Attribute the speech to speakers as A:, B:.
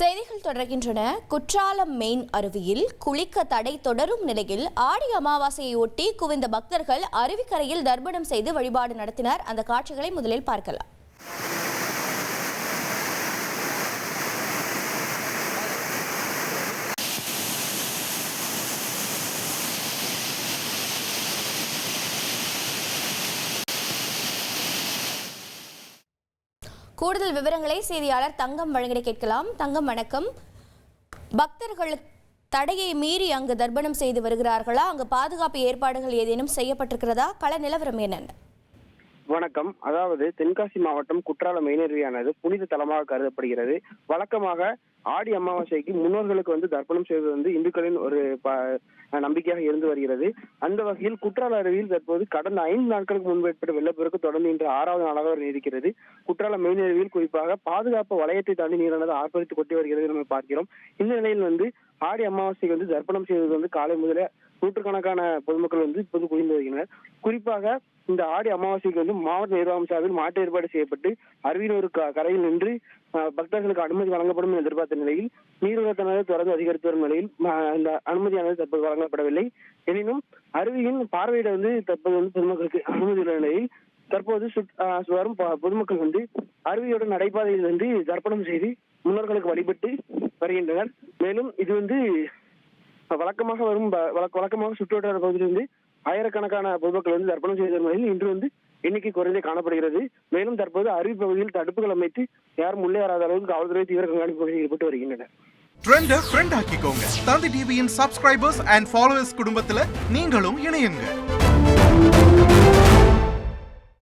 A: செய்திகள் தொடர்கின்றன. குற்றாலம் மெயின் அருவியில் குளிக்க தடை தொடரும் நிலையில் ஆடி அமாவாசையை ஒட்டி குவிந்த பக்தர்கள் அருவிக்கரையில் தர்ப்பணம் செய்து வழிபாடு நடத்தினர். அந்த காட்சிகளை முதலில் பார்க்கலாம். கூடுதல் விவரங்களை செய்தியாளர் தங்கம் வழங்கிட கேட்கலாம். தங்கம் வணக்கம். பக்தர்கள் தடையை மீறி அங்கு தர்ப்பணம் செய்து வருகிறார்களா? அங்கு பாதுகாப்பு ஏற்பாடுகள் ஏதேனும் செய்யப்பட்டிருக்கிறதா? கள நிலவரம் என்னென்ன?
B: வணக்கம். அதாவது தென்காசி மாவட்டம் குற்றாலம் மெயினருவியானது புனித தலமாக கருதப்படுகிறது. வழக்கமாக ஆடி அமாவாசைக்கு முன்னோர்களுக்கு வந்து தர்ப்பணம் செய்வது வந்து இந்துக்களின் ஒரு ப- நம்பிக்கையாக இருந்து வருகிறது. அந்த வகையில் குற்றால அருவியில் தற்போது கடந்த ஐந்து நாட்களுக்கு முன்பு ஏற்பட்ட வெள்ளப்பெருக்கு தொடர்ந்து இன்று ஆறாவது நாளாக நீடிக்கிறது. குற்றால மெயின் அருவியில் குறிப்பாக பாதுகாப்பு வளையத்தை தாண்டி நீரானது ஆர்ப்பரித்து கொட்டி வருகிறது நம்ம பார்க்கிறோம். இந்த நிலையில் வந்து ஆடி அமாவாசைக்கு வந்து தர்ப்பணம் செய்வது வந்து காலை முதலே நூற்றுக்கணக்கான பொதுமக்கள் வந்து இப்போது குவிந்து வருகின்றனர். குறிப்பாக இந்த ஆடி அமாவாசைக்கு வந்து மாவட்ட நிர்வாகம் சார்பில் மாற்று ஏற்பாடு செய்யப்பட்டு அருவியில் ஒரு க- கரையில் நின்று பக்தர்களுக்கு அனுமதி வழங்கப்படும் என எதிர்பார்த்த நிலையில் நீர்வளத்தானது தொடர்ந்து அதிகரித்து வரும் நிலையில் அந்த இந்த அனுமதியானது தற்போது வழங்கப்படவில்லை. எனினும் அருவியின் பார்வையிட வந்து தற்போது வந்து பொதுமக்களுக்கு அனுமதி உள்ள நிலையில் தற்போது வரும் பொதுமக்கள் வந்து அருவியோட நடைபாதையில் வந்து தர்ப்பணம் செய்து முன்னோர்களுக்கு வழிபட்டு வருகின்றனர். மேலும் இது வந்து வழக்கமாக வரும் வழக்கமாக சுற்றுவட்டார பகுதியிலிருந்து ஆயிரக்கணக்கான பொதுமக்கள் வந்து தர்ப்பணம் செய்த முறையில் இன்று வந்து எண்ணிக்கை குறைந்தே காணப்படுகிறது. மேலும் தற்போது அருவி பகுதியில் தடுப்புகள் அமைத்து யாரும் உள்ளே வராத அளவுக்கு காவல்துறை தீவிர கண்காணிப்பு ஈடுபட்டு வருகின்றனர்
C: ட்ரெண்ட ஃப்ரெண்ட் ஆக்கிக்கோங்க. தந்தி டிவியின் சப்ஸ்கிரைபர்ஸ் அண்ட் ஃபாலோவர்ஸ் குடும்பத்துல நீங்களும் இணையுங்க.